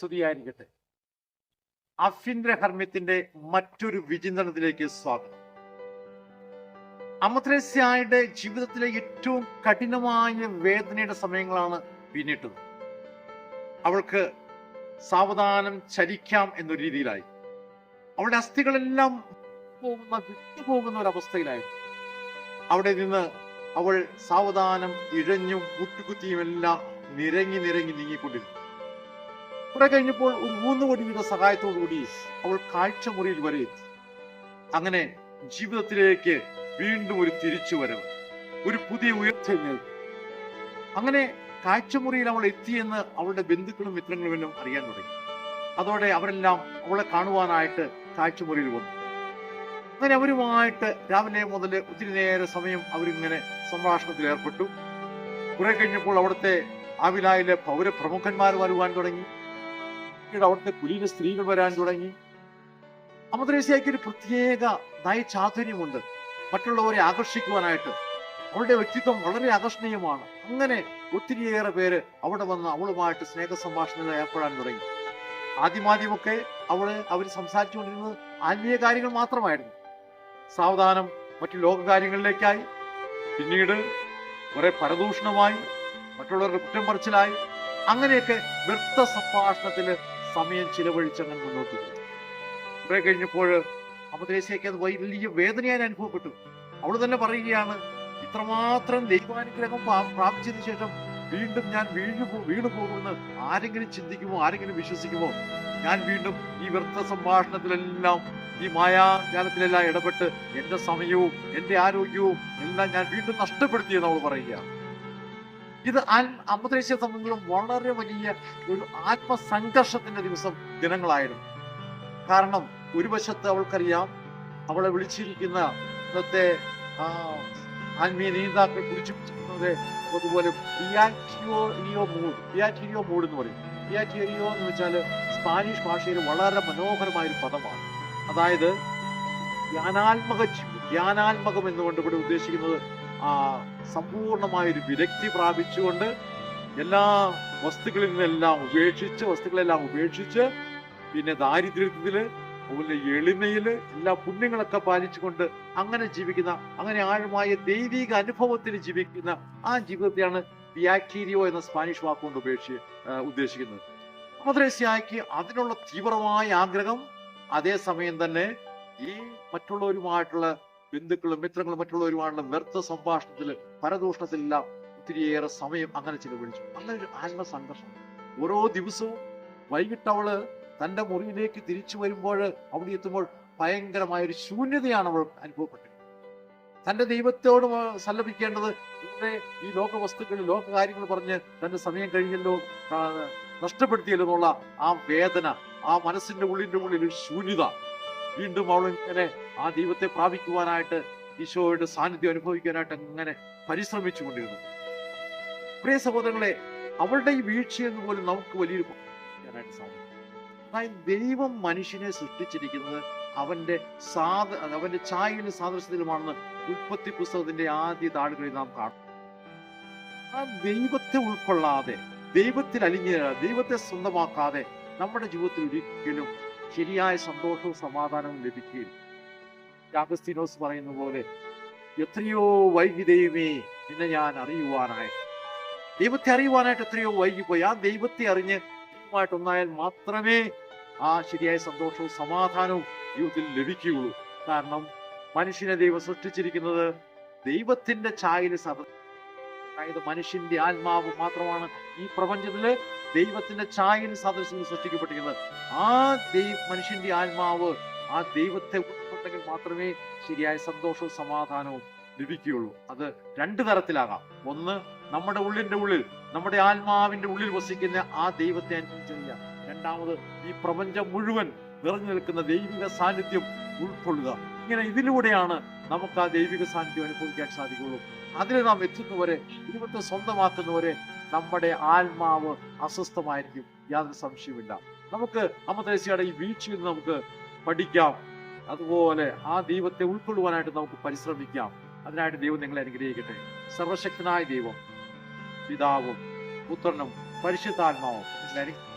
സ്തുതിയായിരിക്കട്ടെ. അഫ്യന്തര ഹർമ്മ്യത്തിന്റെ മറ്റൊരു വിചിന്തനത്തിലേക്ക് സ്വാഗതം. അമത്രേസ്യായുടെ ജീവിതത്തിലെ ഏറ്റവും കഠിനമായ വേദനയുടെ സമയങ്ങളാണ് പിന്നിട്ടത്. അവൾക്ക് സാവധാനം ചരിക്കാം എന്നൊരു രീതിയിലായി. അവളുടെ അസ്ഥികളെല്ലാം പോകുന്ന വിട്ടുപോകുന്ന ഒരു അവസ്ഥയിലായി. അവിടെ നിന്ന് അവൾ സാവധാനം ഇഴഞ്ഞും മുട്ടുകുത്തിയും എല്ലാം നിരങ്ങി നിരങ്ങി നീങ്ങിക്കൊണ്ടിരുന്നു. കുറെ കഴിഞ്ഞപ്പോൾ ഒരു മൂന്ന് കോടിയുടെ സഹായത്തോടുകൂടി അവൾ കാഴ്ചമുറിയിൽ വരെ എത്തി. അങ്ങനെ ജീവിതത്തിലേക്ക് വീണ്ടും ഒരു തിരിച്ചുവരവ് ഒരു പുതിയ ഉയർച്ചെഴുന്നേൽപ്പ് അങ്ങനെ കാഴ്ചമുറിയിൽ അവൾ എത്തിയെന്ന് അവളുടെ ബന്ധുക്കളും മിത്രങ്ങളും എല്ലാം അറിയാൻ തുടങ്ങി. അതോടെ അവരെല്ലാം അവളെ കാണുവാനായിട്ട് കാഴ്ചമുറിയിൽ വന്നു. അങ്ങനെ അവരുമായിട്ട് രാവിലെ മുതൽ ഒത്തിരി നേരെ സമയം അവരിങ്ങനെ സംഭാഷണത്തിൽ ഏർപ്പെട്ടു. കുറെ കഴിഞ്ഞപ്പോൾ അവിടുത്തെ ആവിലായിലെ പൗരപ്രമുഖന്മാർ വരുവാൻ തുടങ്ങി. പിന്നീട് അവിടുത്തെ കുലീന സ്ത്രീകൾ വരാൻ തുടങ്ങി. അമദ്രേസിയയ്ക്ക് ഒരു പ്രത്യേക നയചാതുര്യമുണ്ട്. മറ്റുള്ളവരെ ആകർഷിക്കുവാനായിട്ട് അവളുടെ വ്യക്തിത്വം വളരെ ആകർഷണീയമാണ്. അങ്ങനെ ഒത്തിരിയേറെ പേര് അവിടെ വന്ന് അവളുമായിട്ട് സ്നേഹ സംഭാഷണങ്ങൾ ഏർപ്പെടാൻ തുടങ്ങി. ആദ്യമാദ്യമൊക്കെ അവൾ അവർ സംസാരിച്ചുകൊണ്ടിരുന്നത് ആത്മീയ കാര്യങ്ങൾ മാത്രമായിരുന്നു. സാവധാനം മറ്റു ലോകകാര്യങ്ങളിലേക്കായി. പിന്നീട് കുറെ പരദൂഷണമായി മറ്റുള്ളവരുടെ കുറ്റം പറച്ചിലായി. അങ്ങനെയൊക്കെ വൃത്ത സംഭാഷണത്തിൽ സമയം ചിലവഴിച്ചങ്ങനെ മുന്നോട്ട് പോയി കുറെ കഴിഞ്ഞപ്പോൾ അമദ്രേസയ്ക്ക് അത് വലിയ വേദനയായി അനുഭവപ്പെട്ടു. അവൾ തന്നെ പറയുകയാണ് ഇത്രമാത്രം ദൈവാനുഗ്രഹം പ്രാ- പ്രാപിച്ചതിന് ശേഷം വീണ്ടും ഞാൻ വീണു വീണു പോകുമെന്ന് ആരെങ്കിലും ചിന്തിക്കുമോ? ആരെങ്കിലും വിശ്വസിക്കുമോ? ഞാൻ വീണ്ടും ഈ വ്യർത്ഥ സംഭാഷണത്തിലെല്ലാം ഈ മായാജാലത്തിലെല്ലാം ഇടപെട്ട് എന്റെ സമയവും എന്റെ ആരോഗ്യവും എല്ലാം ഞാൻ വീണ്ടും നഷ്ടപ്പെടുത്തിയെന്ന് അവൾ പറയുകയാണ്. ഇത് അമദ്രേശ്യ സംബന്ധിച്ചും വളരെ വലിയ ഒരു ആത്മസംഘർഷത്തിന്റെ ദിവസം ദിനങ്ങളായിരുന്നു. കാരണം ഒരു വശത്ത് അവൾക്കറിയാം അവളെ വിളിച്ചിരിക്കുന്ന ഇന്നത്തെ ആത്മീയ നേതാക്കൾ കുറിച്ചിരിക്കുന്നത് അതുപോലെ മൂഡ് എന്ന് പറയും. പിയാറ്റിയോ എന്ന് വെച്ചാൽ സ്പാനിഷ് ഭാഷയിൽ വളരെ മനോഹരമായ ഒരു പദമാണ്. അതായത് ധ്യാനാത്മക ധ്യാനാത്മകം എന്നുകൊണ്ട് ഇവിടെ ഉദ്ദേശിക്കുന്നത് ആ സമ്പൂർണമായ ഒരു വിരക്തി പ്രാപിച്ചുകൊണ്ട് എല്ലാ വസ്തുക്കളിൽ നിന്നെല്ലാം ഉപേക്ഷിച്ച് വസ്തുക്കളെല്ലാം ഉപേക്ഷിച്ച് പിന്നെ ദാരിദ്ര്യത്തിൽ അതുപോലെ എളിമയിൽ എല്ലാ പുണ്യങ്ങളൊക്കെ പാലിച്ചുകൊണ്ട് അങ്ങനെ ജീവിക്കുന്ന അങ്ങനെ ആഴമായ ദൈവിക അനുഭവത്തിൽ ജീവിക്കുന്ന ആ ജീവിതത്തെയാണ് വ്യാക്ടീരിയോ എന്ന സ്പാനിഷ് വാക്കുകൊണ്ട് ഉപേക്ഷി ഉദ്ദേശിക്കുന്നത്. മദ്രേസ്യായ്ക്ക് അതിനുള്ള തീവ്രമായ ആഗ്രഹം അതേസമയം തന്നെ ഈ മറ്റുള്ളവരുമായിട്ടുള്ള ബന്ധുക്കളും മിത്രങ്ങളും മറ്റുള്ളവരുമായിട്ടുള്ള വ്യർത്ഥ സംഭാഷണത്തിൽ പരദൂഷണത്തിലെല്ലാം ഒത്തിരിയേറെ സമയം അങ്ങനെ ചിലവഴിച്ചു. അങ്ങനെ ഒരു ആത്മസംഘർഷം. ഓരോ ദിവസവും വൈകിട്ട് അവൾ തന്റെ മുറിയിലേക്ക് തിരിച്ചു വരുമ്പോൾ അവിടെ എത്തുമ്പോൾ ഭയങ്കരമായ ഒരു ശൂന്യതയാണ് അവൾ അനുഭവപ്പെട്ടത്. തന്റെ ദൈവത്തോട് സല്ലപിക്കേണ്ടത് ഇന്നേ ഈ ലോക വസ്തുക്കൾ ലോക കാര്യങ്ങൾ പറഞ്ഞ് തന്റെ സമയം കഴിഞ്ഞല്ലോ നഷ്ടപ്പെടുത്തിയല്ലോ എന്നുള്ള ആ വേദന ആ മനസ്സിന്റെ ഉള്ളിന്റെ ഉള്ളിൽ ഒരു ശൂന്യത. വീണ്ടും അവൾ ഇങ്ങനെ ആ ദൈവത്തെ പ്രാപിക്കുവാനായിട്ട് ഈശോയുടെ സാന്നിധ്യം അനുഭവിക്കാനായിട്ട് അങ്ങനെ പരിശ്രമിച്ചു കൊണ്ടിരുന്നു പ്രിയ സഹോദരങ്ങളെ അവളുടെ ഈ വീഴ്ചയെന്ന് പോലും നമുക്ക് വലിയൊരു അതായത് ദൈവം മനുഷ്യനെ സൃഷ്ടിച്ചിരിക്കുന്നത് അവന്റെ സാധ അവന്റെ ചായയിലും സാദൃശ്യത്തിലുമാണെന്ന് ഉൽപ്പത്തി പുസ്തകത്തിന്റെ ആദ്യ താളുകളിൽ നാം കാണും. ആ ദൈവത്തെ ഉൾക്കൊള്ളാതെ ദൈവത്തിൽ അലിഞ്ഞ ദൈവത്തെ സ്വന്തമാക്കാതെ നമ്മുടെ ജീവിതത്തിൽ ഒരിക്കലും ശരിയായ സന്തോഷവും സമാധാനവും ലഭിക്കുകയില്ല. യാഗസ്തീനോസ് പറയുന്ന പോലെ എത്രയോ വൈകി ദൈവമേ നിന്നെ ഞാൻ അറിയുവാനായി. ദൈവത്തെ അറിയുവാനായിട്ട് എത്രയോ വൈകിപ്പോയി ആ ദൈവത്തെ അറിഞ്ഞ് ദൈവമായിട്ട് ഒന്നായാൽ മാത്രമേ ആ ശരിയായ സന്തോഷവും സമാധാനവും ജീവിതത്തിൽ ലഭിക്കുകയുള്ളൂ. കാരണം മനുഷ്യനെ ദൈവം സൃഷ്ടിച്ചിരിക്കുന്നത് ദൈവത്തിന്റെ ചായയിൽ സദ അതായത് മനുഷ്യന്റെ ആത്മാവ് മാത്രമാണ് ഈ പ്രപഞ്ചത്തിൽ ദൈവത്തിന്റെ ഛായയിൽ സദൃശ്യം സൃഷ്ടിക്കപ്പെട്ടിരിക്കുന്നത്. ആ ദൈവ മനുഷ്യന്റെ ആത്മാവ് ആ ദൈവത്തെ ഉൾപ്പെട്ടെങ്കിൽ മാത്രമേ ശരിയായ സന്തോഷവും സമാധാനവും ലഭിക്കുകയുള്ളൂ. അത് രണ്ടു തരത്തിലാകാം. ഒന്ന് നമ്മുടെ ഉള്ളിന്റെ ഉള്ളിൽ നമ്മുടെ ആത്മാവിന്റെ ഉള്ളിൽ വസിക്കുന്ന ആ ദൈവത്തെ അനുഭവിച്ചില്ല രണ്ടാമത് ഈ പ്രപഞ്ചം മുഴുവൻ നിറഞ്ഞു നിൽക്കുന്ന ദൈവിക സാന്നിധ്യം ഉൾക്കൊള്ളുക. ഇങ്ങനെ ഇതിലൂടെയാണ് നമുക്ക് ആ ദൈവിക സാന്നിധ്യം അനുഭവിക്കാൻ സാധിക്കുകയുള്ളൂ. അതിൽ നാം എത്തുന്നവരെ ദൈവത്തെ സ്വന്തമാക്കുന്നവരെ നമ്മുടെ ആത്മാവ് അസ്വസ്ഥമായിരിക്കും. യാതൊരു സംശയമില്ല നമുക്ക് അമ്മദേശിയുടെ ഈ വീഴ്ചയിൽ നമുക്ക് പഠിക്കാം. അതുപോലെ ആ ദൈവത്തെ ഉൾക്കൊള്ളുവാനായിട്ട് നമുക്ക് പരിശ്രമിക്കാം. അതിനായിട്ട് ദൈവം നിങ്ങളെ അനുഗ്രഹിക്കട്ടെ. സർവശക്തനായ ദൈവം പിതാവും പുത്രനും പരിശുദ്ധാത്മാവും നിങ്ങളെ